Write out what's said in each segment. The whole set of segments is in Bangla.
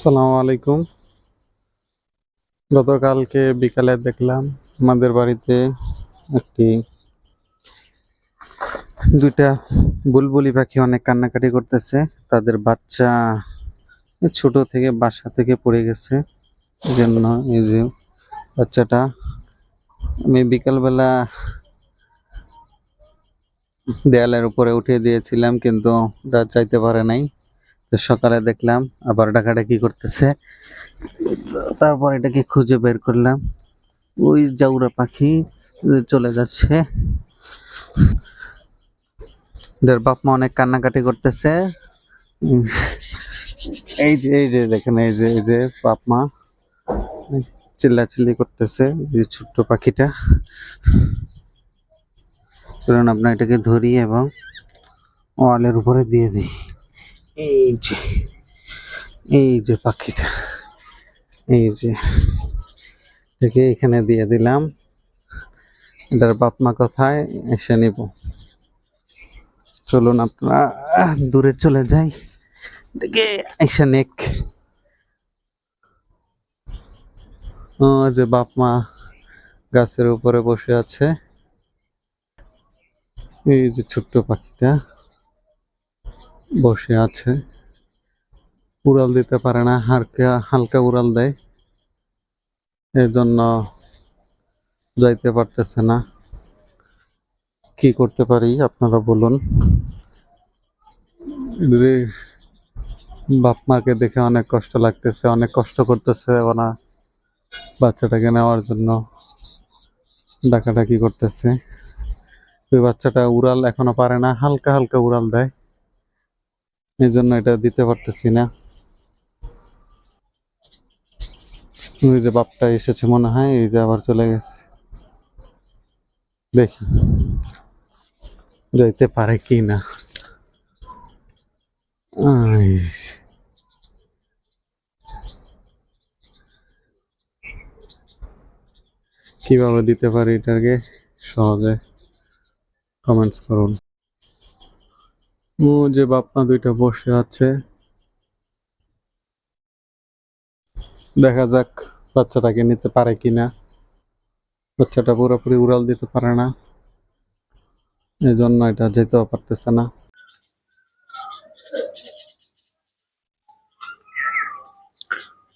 আসসালামু আলাইকুম। গতকালকে বিকালে দেখলাম আমাদের বাড়িতে একটি দুইটা বুলবুলি পাখি অনেক কান্নাকাটি করতেছে। তাদের বাচ্চা ছোট থেকে বাসা থেকে পড়ে গেছে। জন্য এই যে বাচ্চাটা, আমি বিকালবেলা দেয়ালের উপরে উঠিয়ে দিয়েছিলাম, কিন্তু ওটা চাইতে পারে নাই। তো সকালে দেখলাম আবার ডাকাডাকি করতেছে। তারপর এটাকে খুঁজে বের করলাম। ওই জাউরা পাখি চলে যাচ্ছে। এদের বাপ মা অনেক কান্নাকাটি করতেছে। এই যে এই যে দেখেন, এই যে এই যে বাপ মা চিল্লাচিল্লি করতেছে এই ছোট্ট পাখিটা। চলুন আপনার এটাকে ধরি এবং ওয়ালের উপরে দিয়ে দিই। এই যে এই যে পাখিটা, এই যে এটাকে এখানে দিয়ে দিলাম। এটার বাপ মা কোথায়? এসে নিব। চলুন আপনারা দূরে চলে যাই। দেখে এসে নেক। ও যে বাপ মা গাছের উপরে বসে আছে। এই যে ছোট্ট পাখিটা। বসে আছে। উড়াল দিতে পারে না হালকা হালকা উড়াল দেয়। এই জন্য যাইতে পারতেছে না। কি করতে পারি, আপনারা বলুন। বাপ মাকে দেখে অনেক কষ্ট লাগতেছে, অনেক কষ্ট করতেছে ওরা বাচ্চাটাকে নেওয়ার জন্য। ডাকাডাকি করতেছে। ওই বাচ্চাটা উড়াল এখনও পারে না, হালকা হালকা উড়াল দেয়। এই জন্য এটা দিতে পারতেছি না। ওই যে বাপটা এসেছে মনে হয়, এই যে আবার চলে গেছে। দেখি, যাইতে পারে কি না। কীভাবে দিতে পারি এটাকে? সহজে কমেন্টস করুন। ও যে বাপমা দুইটা বসে আছে। দেখা যাক বাচ্চাটাকে নিতে পারে কিনা। বাচ্চাটা পুরোপুরি উড়াল দিতে পারে না। এই জন্য এটা যেতেও পারতেছে না।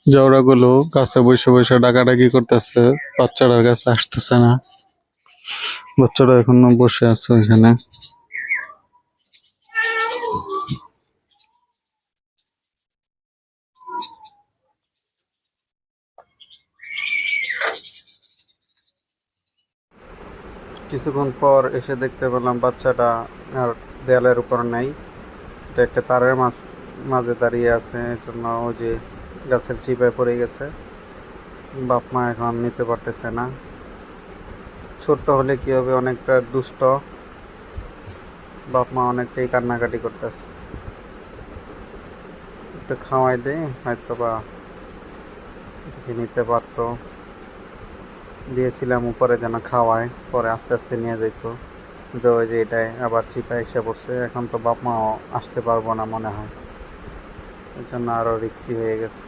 জওড়াগুলো কাছে বসে বসে ডাকাডাকি করতেছে, বাচ্চাটার কাছে আসতেছে না। বাচ্চাটা এখনও বসে আছে ওইখানে। কিছুক্ষণ পর এসে দেখতে পেলাম বাচ্চাটা আর দেয়ালের উপর নাই। এটা একটা তারের মাঝ, মাঝে দাঁড়িয়ে আছে এই জন্য ওই যে গাছের চিপায় পড়ে গেছে। বাপ মা এখন নিতে পারতেছে না। ছোট্ট হলে কি হবে, অনেকটা দুষ্ট। বাপ মা অনেকটাই কান্নাকাটি করতেছে। একটু খাওয়াই দে হয়তো বা নিতে পারতো। দিয়েছিলাম, উপরে যেন খাওয়ায়, পরে আস্তে আস্তে নিয়ে যেত কিন্তু ওই যে এটাই, আবার চিপা এসে পড়ছে। এখন তো বাপ মাও আসতে পারব না মনে হয়। এর জন্য আরও রিক্সি হয়ে গেছে।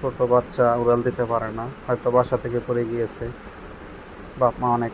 ছোট বাচ্চা উড়াল দিতে পারে না। হয়তো বাসা থেকে পড়ে গিয়েছে। বাপ মা অনেক